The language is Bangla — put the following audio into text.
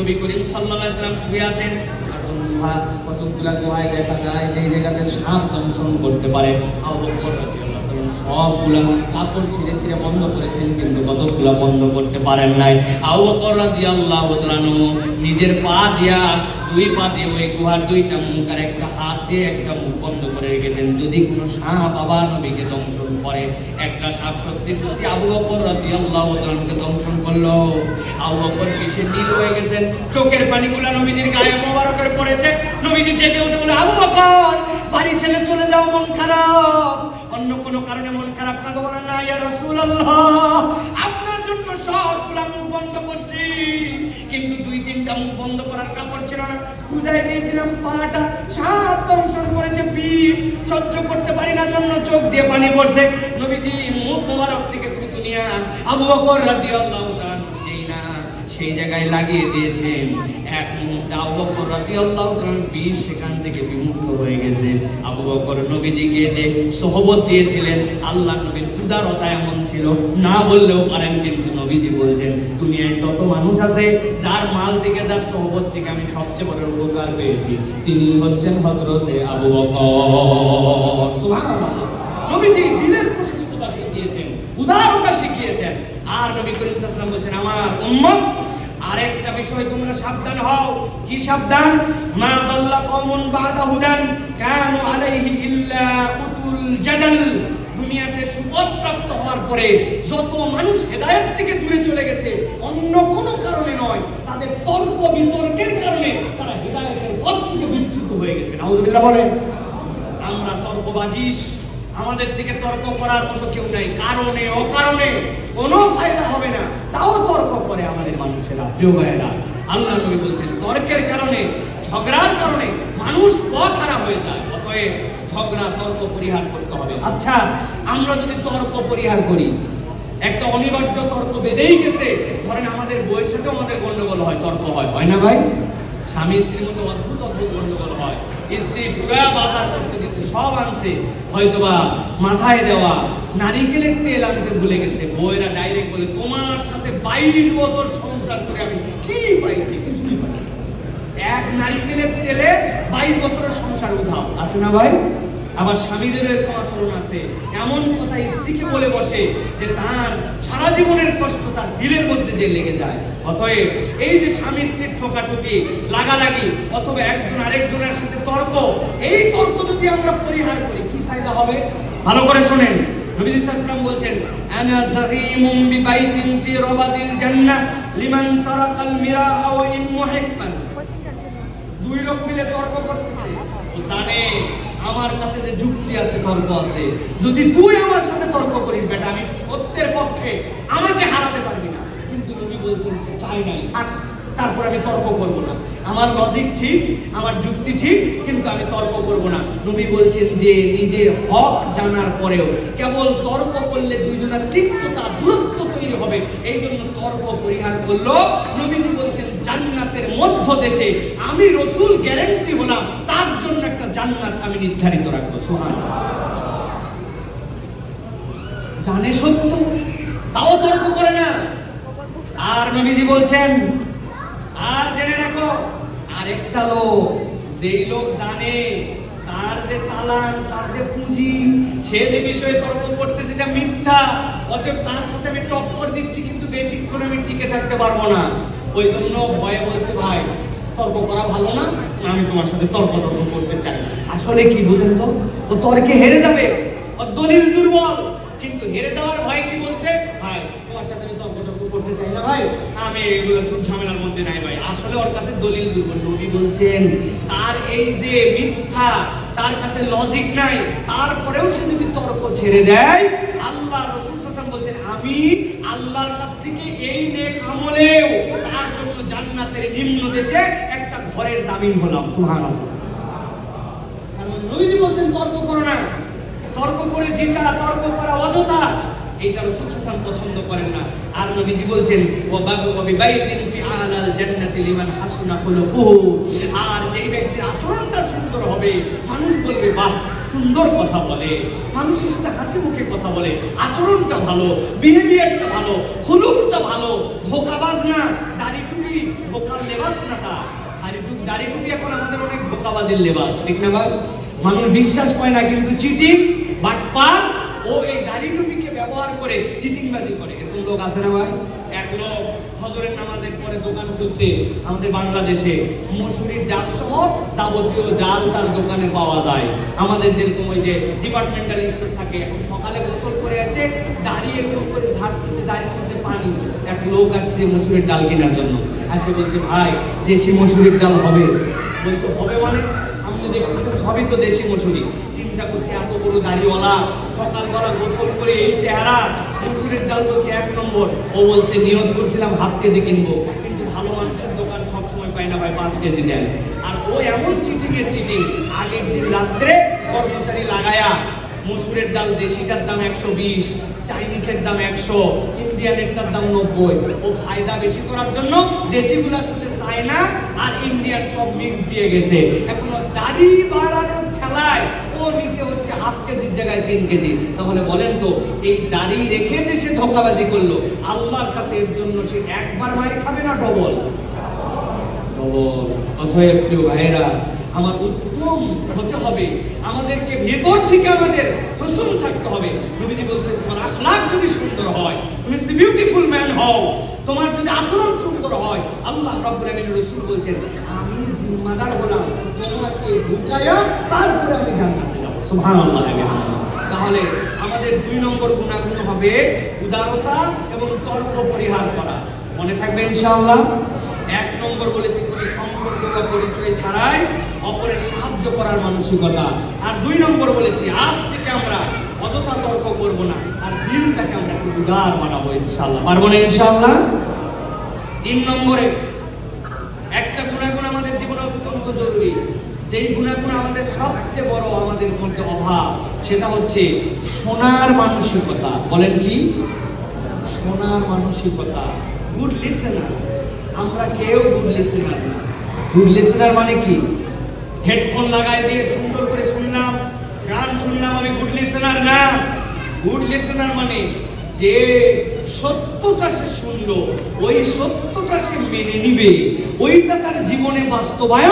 নবী করিম সাল্লাম শুয়ে আছেন। কতগুলা গুহায় দেখা যায় যে জায়গাতে সাপ দংশন করতে পারে। সবগুলা কাপড় ছিঁড়ে ছিঁড়ে বন্ধ করেছেন, কিন্তু কতগুলা বন্ধ করতে পারেন নাই। আউ করা দিয়া আল্লাহ নিজের পা দিয়া দুই পা দিয়ে ওই গুহার দুইটা মুখ আর একটা হাত দিয়ে একটা মুখ বন্ধ করে রেখেছেন। যদি কোনো সাপ আবার নবীকে দংশন করে, একটা সাপ সত্যি সত্যি আবু বকর রাদিয়াল্লাহু তাআলাকে দংশন করল। আবু বকর কিসে নীল হয়ে গেছেন? চোখের পানিগুলা নবীজির গায়ে মোবারকের পড়েছে। নবীজি জেগে উঠে বলে, আবু বকর, বাড়ি ছেড়ে চলে যাও, মন খারাপ। অন্য কোনো কারণে মন খারাপ না তো বলেন না, ইয়া আপনার জন্য সবগুলা তিনটা মুখ বন্ধ করার কাপড় ছিল না। বুঝাই দিয়েছিলাম পাটা সাত দংশন করেছে বিষ। সহ্য করতে পারি না জন্য চোখ দিয়ে পানি পড়ছে। নবীজি মুখ মোবারক থেকে থুতু নিয়ে আবু বকর রাদিয়াল্লাহু সেই জায়গায় লাগিয়ে দিয়েছেন। এক মুহূর্তে আবু বকর বিষ সেখান থেকে বিমুক্ত হয়ে গেছে। আবু বকর নবীজিকে যে দিয়েছিলেন, আল্লাহ নবীর উদারতা এমন ছিল, না বললেও পারেন কিন্তু নবীজি বলছেন, দুনিয়ায় যত মানুষ আছে, যার মাল থেকে, যার থেকে আমি সবচেয়ে বড় উপকার পেয়েছি, তিনি হচ্ছেন আবু বকর। নবীজি দিলের শিখিয়েছেন উদারতা শিখিয়েছেন। আর নবী করিম বলছেন, আমার উম্মত আরেকটা বিষয় তোমরা সাবধান হও। কি সাবধান? মা দাল্লা কওমুন বাদা হুদান কানু আলাইহি ইল্লা উতুল জাদাল। দুনিয়াতে সুপথ প্রাপ্ত হওয়ার পরে যত মানুষ হেদায়েত থেকে দূরে চলে গেছে, অন্য কোনো কারণে নয়, তাদের তর্ক বিতর্কের কারণে তারা হেদায়েতের পথ থেকে বিচ্যুত হয়ে গেছে। নাউজুবিল্লাহ বলেন, আমরা তর্কবাগিস আমাদের থেকে তর্ক করার মতো কেউ নাই। কারণে, অকারণে কোনো ফায়দা হবে না। তাও তর্ক করে আমাদের মানুষেরা, প্রিয় ভাইয়েরা। আল্লাহ নবী বলছেন, তর্কের কারণে, ঝগড়ার কারণে মানুষ পথ হারা হয়ে যায়। অতএব ঝগড়া, তর্ক পরিহার করতে হবে। আচ্ছা আমরা যদি তর্ক পরিহার করি, একটা অনিবার্য তর্ক বেঁধেই গেছে। ধরেন আমাদের বইয়ের আমাদের গন্ডগোল হয়, তর্ক হয়। হয় না ভাই? স্বামী স্ত্রীর মতো অদ্ভুত অদ্ভুত গন্ডগোল হয়। স্ত্রী পুরা বাজার করতে সব আনছে। হয়তোবা মাথায় দেওয়া নারিকেলের তেল আনতে ভুলে গেছে। বউয়েরা ডাইরেক্ট বলে, তোমার সাথে বাইশ বছর সংসার করে আমি কি পাইছি, কিছুই পাই এক নারিকেলের তেলে বাইশ বছরের সংসার আছে না ভাই? আবার স্বামীদের আচরণ আছে। এমন কথা স্ত্রীকে বলে বসে যে তার সারা জীবনের কষ্ট তার দিলের মধ্যে যে লেগে যায়। অতএব এই যে স্বামী স্ত্রীর ঠোকাঠুকি, লাগালাগি, অথবা একজন আরেকজনের সাথে তর্ক, এই তর্ক যদি আমরা পরিহার করি, কি ফায়দা হবে? ভালো করে শোনেন। নবী সাল্লাল্লাহু বলছেন, আনা যাগীমুম বিবাইতিন ফি রাবাদিল জান্নাহ লিমান তারাকাল মিরাআ ওয়া ইন মুহিব্বান দুই লোক মিলে তর্ক করতেছে। ও জানে আমার কাছে যে যুক্তি আছে, তর্ক আছে। যদি তুই আমার সাথে তর্ক করিস, বেটা, আমি সত্যের পক্ষে আমাকে হারাতে পারবি না। কিন্তু নবী বলছেন, সে চাই নাই। থাক, তারপর আমি তর্ক করব না। আমার লজিক ঠিক, আমার যুক্তি ঠিক, কিন্তু আমি তর্ক করব না। নবী বলছেন যে, নিজের হক জানার পরেও, কেবল তর্ক করলে দুইজনের তিক্ততা, দূরত্ব তৈরি হবে। এই জন্য তর্ক পরিহার করল। নবীজি বলছেন, জান্নাতের মধ্য দেশে আমি রসুল গ্যারান্টি হলাম, তার জন্য একটা জান্নাত আমি নির্ধারিত রাখব। সোহান জানে সত্য, তাও তর্ক করে না। আর নবীজি বলছেন, আর জেনে রাখো আরেকটা লোক, যেই লোক জানে তার যে সালান তার যে পুঁজি, সে যে বিষয়ে তর্ক করতে সেটা মিথ্যা। অতএব তার সাথে আমি টক্কর দিচ্ছি, কিন্তু বেশিক্ষণ আমি টিকে থাকতে পারব না। ওই জন্য ভয়ে বলছে, ভাই, তর্ক করা ভালো না আমি তোমার সাথে তর্ক টর্ক করতে চাই আসলে কি বুঝেন তো? ও তর্কে হেরে যাবে। ও দলিল দুর্বল। কিন্তু হেরে যাওয়ার ভয় কি বলছে? ভাই, তোমার সাথে আমি তর্ক টর্ক করতে চাই না, ভাই। আমি এগুলো ছোট মধ্যে নাই ভাই। আসলে ওর কাছে দলিল দুর্বল নবী বলছেন, তার এই যে মিথ্যা, তার কাছে লজিক নাই, তারপরেও সে যদি তর্ক ছেড়ে দেয়, আল্লাহ রসুল সাল্লাম বলছেন, আমি আল্লাহর কাছ থেকে এই নেক আমলেও তার জন্য জান্নাতের নিম্ন দেশে একটা ঘরের জামিন হলাম। কারণ নবীজি বলছেন, তর্ক করো না। তর্ক করে জিতা, তর্ক করা অযথা। এইটা রাসূল সাল্লাল্লাহু পছন্দ করেন না। আর নবীজি বলছেন, ও বাবু কবি বাইতিন ফি আলাল জান্নাতি লিমান হাসুনা খুলুকুহু। আর যেই ব্যক্তির আচরণটা সুন্দর হবে, মানুষ বলবে, বাহ, সুন্দর কথা বলে। মানুষের সাথে হাসি মুখে কথা বলে, আচরণটা ভালো বিহেভিয়ারটা ভালো, খুলুকটা ভালো ধোকাবাজ না দাড়ি টুপি ধোকার লেবাস না তা দাড়ি টুপি এখন আমাদের অনেক ধোকাবাজির লেবাস, ঠিক না মানুষ বিশ্বাস পায় না, কিন্তু চিটিং বাটপার ও এই দাড়ি ব্যবহার করে, চিটিংবাজি করে। এরকম লোক আছে না ভাই? এক লোক হজরের নামাজের পরে দোকান খুলছে আমাদের বাংলাদেশে। মসুরির ডাল সহ যাবতীয় ডাল তার দোকানে পাওয়া যায়। আমাদের যেরকম ওই যে ডিপার্টমেন্টাল স্টোর থাকে, এখন সকালে গোসল করে এসে দাঁড়িয়ে এরকম করে ঝাড়তেছে দাঁড়িয়ে মধ্যে পানি। এক লোক আসছে মসুরির ডাল কেনার জন্য। আসে বলছে, ভাই, দেশি মসুরির ডাল হবে। বলছে, হবে মানে? সামনে দেখতেছেন, সবই তো দেশি মসুরি। চিন্তা করছি, এত বড় দাড়িওয়ালা। সকালবেলা গোসল করে এই চেহারা মসুরির ডাল বলছে এক নম্বর। ও বলছে, নিয়ত করছিলাম হাফ কেজি কিনবো, কিন্তু ভালো মানুষের দোকান সবসময় পাই না ভাই, পাঁচ কেজি দেন। আর ও এমন চিটিং এর চিটিং আগের দিন রাত্রে কর্মচারী লাগায়া মসুরের ডাল দেশিটার দাম একশো বিশ, চাইনিজের দাম একশো, ইন্ডিয়ানেরটার দাম নব্বই। ও ফায়দা বেশি করার জন্য দেশিগুলার সাথে চায়না আর ইন্ডিয়ান সব মিক্স দিয়ে গেছে। এখন দাড়ি বাড়ানোর খেলায় ও নিচে হচ্ছে হাফ কেজির জায়গায় তিন কেজি। তাহলে বলেন তো, এই দাড়ি রেখে যে সে ধোকাবাজি করল, আল্লাহর কাছে এর জন্য সে একবার মায়ের খাবে না ডবল? ডবল। প্রিয় ভাইয়েরা, আমার উত্তম হতে হবে। আমাদেরকে ভেতর থেকে আমাদের হুসুন থাকতে হবে। নবীজি বলছেন, তোমার আখলাক যদি সুন্দর হয়, তুমি যদি বিউটিফুল ম্যান হও, তোমার যদি আচরণ সুন্দর হয়, আল্লাহ রাব্বুল আলামিন রাসূল বলছেন, আমি জিম্মাদার হলাম। তোমাকে তারপরে আমি জান্নাতে। তাহলে আমাদের দুই নম্বর গুণাগুণ হবে উদারতা এবং তর্ক পরিহার করা। মনে থাকবে ইনশাআল্লাহ? এক নম্বর বলেছি, কোনো সম্পর্ক বা পরিচয় ছাড়াই অপরের সাহায্য করার মানসিকতা। আর দুই নম্বর বলেছি, আজ থেকে আমরা অযথা তর্ক করব না, আর দিলটাকে আমরা একটু উদার বানাবো ইনশাআল্লাহ। পারব না ইনশাআল্লাহ? তিন নম্বরে, একটা গুণাগুণ আমাদের জীবনে অত্যন্ত জরুরি। যেই গুণাগুণ আমাদের সবচেয়ে বড় আমাদের মধ্যে অভাব, সেটা হচ্ছে শোনার মানসিকতা। বলেন কি? শোনার মানসিকতা। গুড লিসেনার আমরা কেউ গুড লিসেনার না। গুড লিসেনার মানে কি? হেডফোন লাগাই দিয়ে সুন্দর করে শুনলাম, গান শুনলাম, আমি গুড লিসেনার না। গুড লিসেনার মানে যে সত্যটা সে শুনলো, ওই সত্যটা সে মেনে নিবে। ওইটা তার জীবনে বাস্তবায়ন